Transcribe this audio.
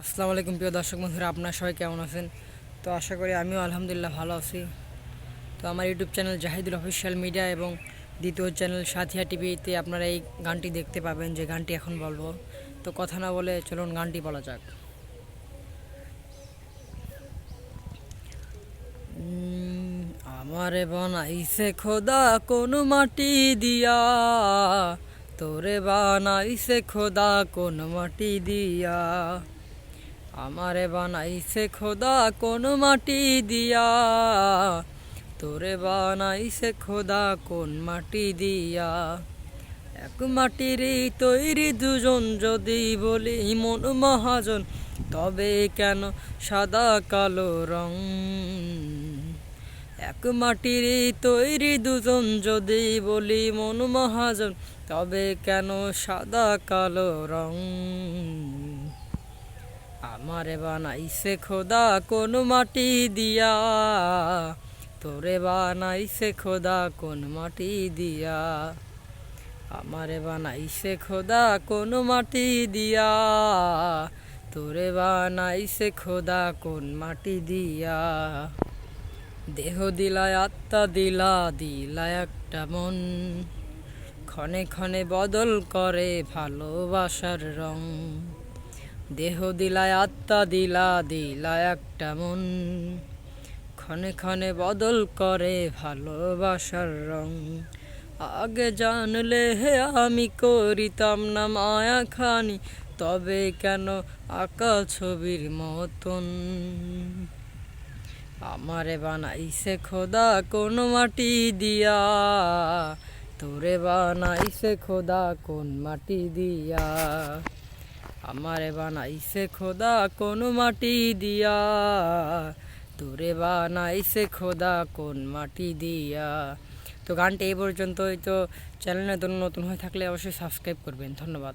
আসসালামু আলাইকুম প্রিয় দর্শক বন্ধুরা, আপনার সবাই কেমন আছেন? তো আশা করি আমিও আলহামদুলিল্লাহ ভালো আছি। তো আমার YouTube channel Zahidul official media এবং দ্বিতীয় চ্যানেল সাথিয়া টিভিতে আপনারা এই গানটি দেখতে পাবেন, যে গানটি এখন বলব। তো কথা না বলে চলুন গানটি বলা যাক। আমারে বানাইছে খোদা কোন মাটি দিয়া, তোরে বানাইছে খোদা কোন মাটি দিয়া। আমারে বানাইছে খোদা কোন মাটি দিয়া। তোরে বানাইছে খোদা কোন মাটি দিয়া। এক মাটিরই তৈরি দুজন যদি বলি মন মহাজন, তবে কেন সাদা কালো রং? এক মাটিরই তৈরি দুজন যদি বলি মন মহাজন, তবে কেন সাদা কালো রং? আমারে বানাইছে খোদা কোন মাটি দিয়া? তোরে বানাইছে খোদা কোন মাটি দিয়া? আমারে বানাইছে খোদা কোন মাটি দিয়া? তোরে বানাইছে খোদা কোন মাটি দিয়া? দেহ দিলায় আত্মা দিলা দিলা একটা মন। ক্ষণে ক্ষণে বদল করে ভালোবাসার রং। দেহ দিলায়, আত্মা দিলা দিলা একটা মন। ক্ষণে ক্ষণে বদল করে ভালোবাসার রং। আগে জানলে হে আমি করিতাম না মায়া খানি তবে কেন আঁকা ছবির মতন? আমারে বানাইছে খোদা কোন মাটি দিয়া। তোরে বানাইছে খোদা কোন মাটি দিয়া? আমারে বানাইছে খোদা কোন মাটি দিয়া? তোরে বানাইছে খোদা কোন মাটি দিয়া? তো গানটি এই পর্যন্তই। তো চ্যানেলে নতুন নতুন হয়ে থাকলে অবশ্যই সাবস্ক্রাইব করবেন। ধন্যবাদ।